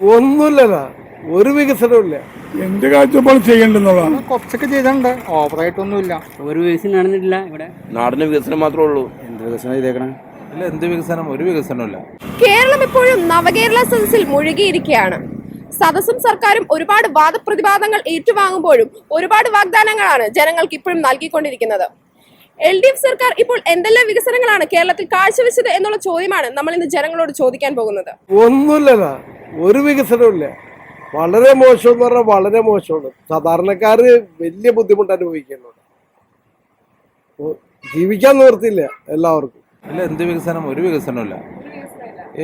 ഒന്നുമില്ലല്ല ഒരു വികസനവും ഇല്ല. എന്ത് കാഴ്ചപ്പാട് ചെയ്യേണ്ടെന്നുള്ളതാണ്. കുറച്ചൊക്കെ ചെയ്തിട്ടുണ്ട് ഓവറായിട്ടൊന്നുമില്ല ഒരു വികസനം നടന്നിട്ടില്ല ഇവിടെ. നാടിന് വികസനം മാത്രമേ ഉള്ളൂ. എന്ത് വികസനം ചെയ്തേക്കണേ? ഇല്ല എന്ത് വികസനം? ഒരു വികസനമില്ല കേരളം ഇപ്പോഴും നവകേരള സദസ്സിൽ മുഴുകിയിരിക്കുകയാണ്. സദസ്സും സർക്കാരും ഒരുപാട് വാദപ്രതിവാദങ്ങൾ ഏറ്റുവാങ്ങുമ്പോഴും ഒരുപാട് വാഗ്ദാനങ്ങളാണ് ജനങ്ങൾക്ക് ഇപ്പോഴും നൽകിക്കൊണ്ടിരിക്കുന്നത്. എൽ ഡി എഫ് സർക്കാർ ഇപ്പോൾ എന്തെല്ലാം വികസനങ്ങളാണ് കേരളത്തിൽ കാഴ്ചവെച്ചത് എന്നുള്ള ചോദ്യമാണ് നമ്മൾ ഇന്ന് ജനങ്ങളോട് ചോദിക്കാൻ പോകുന്നത്. ഒന്നുമില്ലല്ല ഒരു വികസനവും ഇല്ല. വളരെ മോശം എന്ന് പറഞ്ഞാൽ വളരെ മോശമാണ്. സാധാരണക്കാർ വലിയ ബുദ്ധിമുട്ട് അനുഭവിക്കുന്നുണ്ട്. ജീവിക്കാൻ നിവർത്തില്ല എല്ലാവർക്കും. അല്ല എന്ത് വികസനം? ഒരു വികസനമില്ല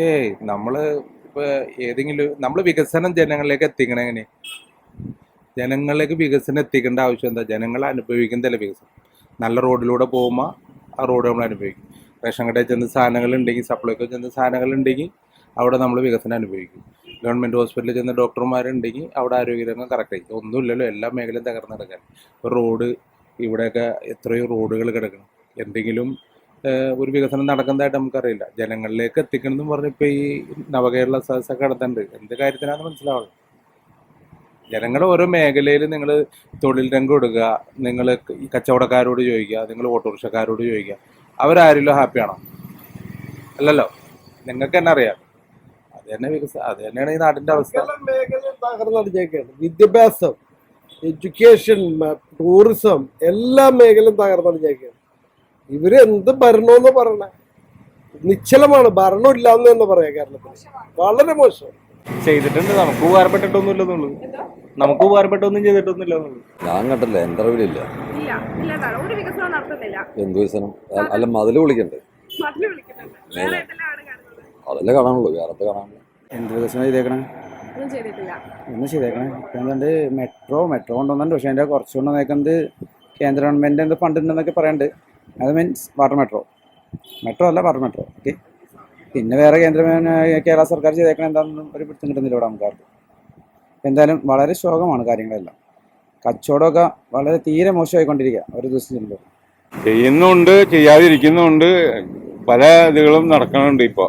ഏയ് നമ്മൾ ഇപ്പൊ ഏതെങ്കിലും നമ്മൾ വികസനം ജനങ്ങളിലേക്ക് എത്തിക്കണ എങ്ങനെ? ജനങ്ങളിലേക്ക് വികസനം എത്തിക്കേണ്ട ആവശ്യം എന്താ? ജനങ്ങൾ അനുഭവിക്കുന്നതല്ല വികസനം. നല്ല റോഡിലൂടെ പോകുമ്പോൾ ആ റോഡ് നമ്മൾ അനുഭവിക്കും. റേഷൻ കടയിൽ ചെന്ന് സാധനങ്ങൾ ഉണ്ടെങ്കിൽ സപ്ലൈക്കോ ചെന്ന് സാധനങ്ങൾ ഉണ്ടെങ്കിൽ അവിടെ നമ്മൾ വികസനം അനുഭവിക്കും. ഗവൺമെന്റ് ഹോസ്പിറ്റലിൽ ചെന്ന ഡോക്ടർമാരുണ്ടെങ്കിൽ അവിടെ ആരോഗ്യരംഗം കറക്റ്റ് ആയിരിക്കും. ഒന്നുമില്ലല്ലോ എല്ലാ മേഖലയും തകർന്ന് കിടക്കാൻ. ഇപ്പോൾ റോഡ് ഇവിടെയൊക്കെ എത്രയോ റോഡുകൾ കിടക്കണം. എന്തെങ്കിലും ഒരു വികസനം നടക്കുന്നതായിട്ട് നമുക്കറിയില്ല. ജനങ്ങളിലേക്ക് എത്തിക്കണം എന്ന് പറഞ്ഞ് ഇപ്പോൾ ഈ നവകേരള സദസ്സൊക്കെ നടത്തുന്നുണ്ട് എന്ത് കാര്യത്തിനാണെന്ന് മനസ്സിലാവുള്ളൂ ജനങ്ങളുടെ ഓരോ മേഖലയിൽ നിങ്ങൾ തൊഴിൽ രംഗം കൊടുക്കുക നിങ്ങൾ കച്ചവടക്കാരോട് ചോദിക്കുക നിങ്ങൾ ഓട്ടോറിക്ഷക്കാരോട് ചോദിക്കുക. അവരാരെങ്കിലും ഹാപ്പിയാണോ അല്ലല്ലോ. നിങ്ങൾക്ക് തന്നെ അറിയാം. അത് തന്നെ വികസനം അത് തന്നെയാണ് ഈ നാടിന്റെ അവസ്ഥ. മേഖല തകർന്നടിഞ്ഞേക്കാണ് വിദ്യാഭ്യാസം എഡ്യൂക്കേഷൻ ടൂറിസം എല്ലാ മേഖലയും തകർന്നടിഞ്ഞേക്കാണ് ഇവർ എന്ത് ഭരണമെന്ന് പറയണേ? നിശ്ചലമാണ്. ഭരണം ഇല്ലാന്ന് തന്നെ പറയാം കേരളത്തിൽ വളരെ മോശം. ചെയ്തിട്ടുണ്ട്. നമുക്ക് ഉപകാരപ്പെട്ടിട്ടൊന്നുമില്ലെന്നുള്ളൂ. നമുക്ക് ഉപകാരപ്പെട്ടൊന്നും ചെയ്തിട്ടൊന്നുമില്ല ഞാൻ കണ്ടില്ല എന്റെ അറിവിലില്ല ഇല്ല. ഇല്ല ഒരു വികസനം നടത്തുന്നില്ല. എന്ത് വികസനം? അല്ല മതിൽ വിളിക്കണ്ടേ? വേറെ അതല്ലേ കാണാനുള്ളൂ വേറെ കാണാനുള്ളൂ? എന്ത് വികസനം ചെയ്തേക്കണേ? ഒന്നും ചെയ്തിട്ടില്ല. ഒന്നും ചെയ്തേക്കണേ. ഇപ്പം എന്തുണ്ട്? മെട്രോ മെട്രോ കൊണ്ടുവന്നുണ്ട് പക്ഷേ അതിന്റെ കുറച്ചുകൊണ്ട് നിൽക്കുന്നത് കേന്ദ്ര ഗവൺമെന്റ് എന്ത് ഫണ്ട് ഉണ്ടെന്നൊക്കെ പറയുന്നുണ്ട് അത് മീൻസ് വാട്ടർ മെട്രോ മെട്രോ അല്ല വാട്ടർ മെട്രോ ഓക്കെ പിന്നെ വേറെ കേന്ദ്ര കേരള സർക്കാർ ചെയ്തേക്കണ എന്താണെന്നും ഒരു പിടുത്തം കിട്ടുന്നില്ല ഇവിടെ നമുക്കാർക്ക് എന്തായാലും വളരെ ശോകമാണ് കാര്യങ്ങളെല്ലാം. കച്ചവടമൊക്കെ വളരെ തീരെ മോശമായിക്കൊണ്ടിരിക്കുക ഒരു ദിവസം ചെല്ലുമ്പോൾ ചെയ്യുന്നുണ്ട് ചെയ്യാതിരിക്കുന്നുണ്ട്. പല ഇതുകളും നടക്കുന്നുണ്ട് ഇപ്പോൾ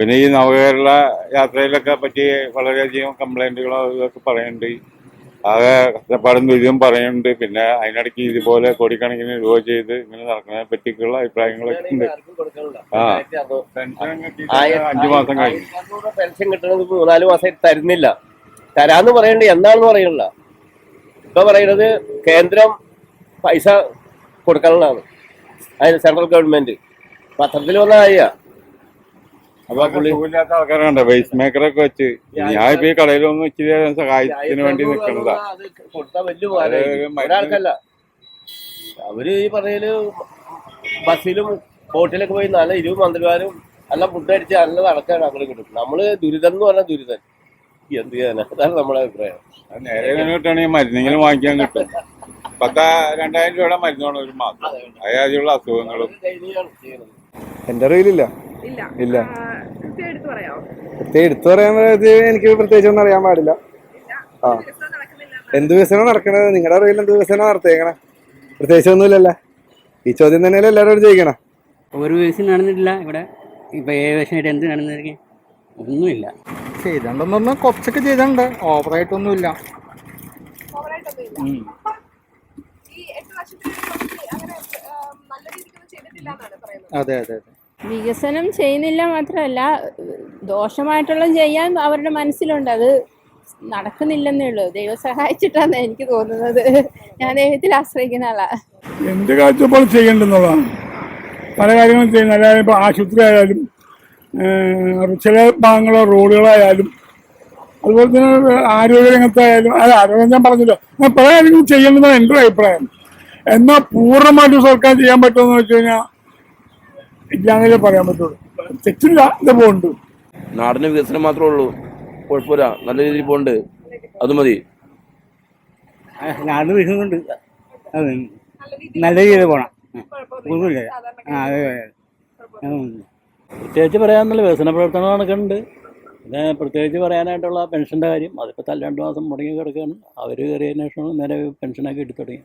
പിന്നെ ഈ നവകേരള യാത്രയിലൊക്കെ പറ്റി വളരെയധികം കംപ്ലൈന്റുകളോ ഇതൊക്കെ പറയുന്നുണ്ട്. ആകെ കഷ്ടപ്പാടും ദുരിതം പറയുന്നുണ്ട്. പിന്നെ അതിനിടയ്ക്ക് ഇതുപോലെ കോടിക്കണക്കിന് രൂപ ചെയ്ത് ഇങ്ങനെ നടക്കുന്നതിനെ പറ്റിയുള്ള അഭിപ്രായങ്ങളൊക്കെ ഉണ്ട്. ആ. അഞ്ചു മാസം കഴിഞ്ഞു. പെൻഷൻ കിട്ടുന്നത് മൂന്നാൽ മാസം തരുന്നില്ല. തരാന്ന് പറയണ്ട എന്താണെന്ന് പറയണില്ല ഇപ്പൊ പറയുന്നത് കേന്ദ്രം പൈസ കൊടുക്കണമെന്നാണ്. അതിന് സെൻട്രൽ ഗവൺമെന്റ്. പത്രത്തിൽ വന്ന കാര്യ അപ്പൊ പുള്ളി സുഖമില്ലാത്ത ആൾക്കാരുണ്ട് മേക്കറൊക്കെ വെച്ച്. ഞാൻ ഇപ്പൊ ഈ കടയിലൊന്നും ഇച്ചിരി സഹായത്തിന് വേണ്ടി ഒരാൾക്കല്ല. അവർ ഈ പറയൽ ബസ്സിലും ബോട്ടിലൊക്കെ പോയി നല്ല ഇരുപത് മന്ത്രിമാരും നല്ല ഫുഡ് അടിച്ച് നല്ല നടക്കാണ് അങ്ങനെ കിട്ടും നമ്മൾ ദുരിതം എന്ന് പറഞ്ഞാൽ ദുരിതം. എന്ത് ചെയ്യാനാ? അതാണ് നമ്മുടെ അഭിപ്രായം. നേരെ കിട്ടുകയാണെങ്കിൽ മരുന്നെങ്കിലും വാങ്ങിക്കാൻ കിട്ടും. പത്ത രണ്ടായിരം രൂപയുടെ മരുന്നാണ് ഒരു മാസം. അയാളുള്ള അസുഖങ്ങളും. എന്റെ എന്റെ ഇല്ല. പ്രത്യേകം എടുത്തു പറയാൻ എനിക്ക് പ്രത്യേകിച്ച് ഒന്നും അറിയാൻ പാടില്ല. ആ. എന്ത് വികസനം നടക്കണത്? നിങ്ങളുടെ അറിവിൽ എന്ത് വികസനം നടത്തിയേക്കണേ പ്രത്യേകിച്ച് ഒന്നുമില്ലല്ലേ ഈ ചോദ്യം തന്നെയല്ലേ എല്ലാവരോടും ചോദിക്കണം? ഒരു വികസനം നടന്നിട്ടില്ല. ഇവിടെ ഇപ്പൊ ഏഴ് വർഷമായിട്ട് എന്ത് നടന്നിരിക്കും? ഒന്നുമില്ല. ചെയ്തിട്ടുണ്ടെന്ന് പറഞ്ഞാൽ കുറച്ചൊക്കെ ചെയ്തിട്ടുണ്ട് ഓവറായിട്ടൊന്നുമില്ല. അതെ അതെ അതെ. വികസനം ചെയ്യുന്നില്ല മാത്രമല്ല ദോഷമായിട്ടുള്ളത് ചെയ്യാൻ അവരുടെ മനസ്സിലുണ്ട്. അത് നടക്കുന്നില്ലെന്നേ ഉള്ളൂ. ദൈവം സഹായിച്ചിട്ടാണ് എനിക്ക് തോന്നുന്നത്. ഞാൻ ദൈവത്തിൽ ആശ്രയിക്കുന്ന ആളാ. എന്ത് കാഴ്ചപ്പാട് ചെയ്യേണ്ടെന്നുള്ളതാണ്. പല കാര്യങ്ങളും ചെയ്യുന്നത് അതായത് ഇപ്പോൾ ആശുപത്രി ആയാലും ചില ഭാഗങ്ങളോ റോഡുകളായാലും അതുപോലെ തന്നെ ആരോഗ്യരംഗത്തായാലും അല്ല ആരോഗ്യം ഞാൻ പറഞ്ഞില്ല. ഞാൻ പല കാര്യങ്ങളും ചെയ്യേണ്ടതാണ് എന്റെ അഭിപ്രായം. എന്നാൽ പൂർണമായിട്ടും സർക്കാർ ചെയ്യാൻ പറ്റുമെന്ന് വെച്ച് കഴിഞ്ഞാൽ ഇല്ലാന്നല്ലേ പറയാൻ പറ്റുള്ളൂ. തെറ്റില്ല ഇത് പോകുന്നുണ്ട് നാടിന് വികസനം മാത്രമേ ഉള്ളൂ. കുഴപ്പമില്ല. നല്ല രീതിയിൽ പോണ്ട് അത് മതി. നാടിന് വികസനമുണ്ട് നല്ല രീതിയിൽ അതെ പ്രത്യേകിച്ച് പറയാനുള്ള വികസന പ്രവർത്തനം നടക്കുന്നുണ്ട്. പിന്നെ പ്രത്യേകിച്ച് പറയാനായിട്ടുള്ള പെൻഷന്റെ കാര്യം. അതിപ്പോൾ തല്ല രണ്ട് മാസം മുടങ്ങി കിടക്കുകയാണ്. അവർ കയറിയതിനു ശേഷമാണ് നേരെ പെൻഷനൊക്കെ എടുത്തു തുടങ്ങി.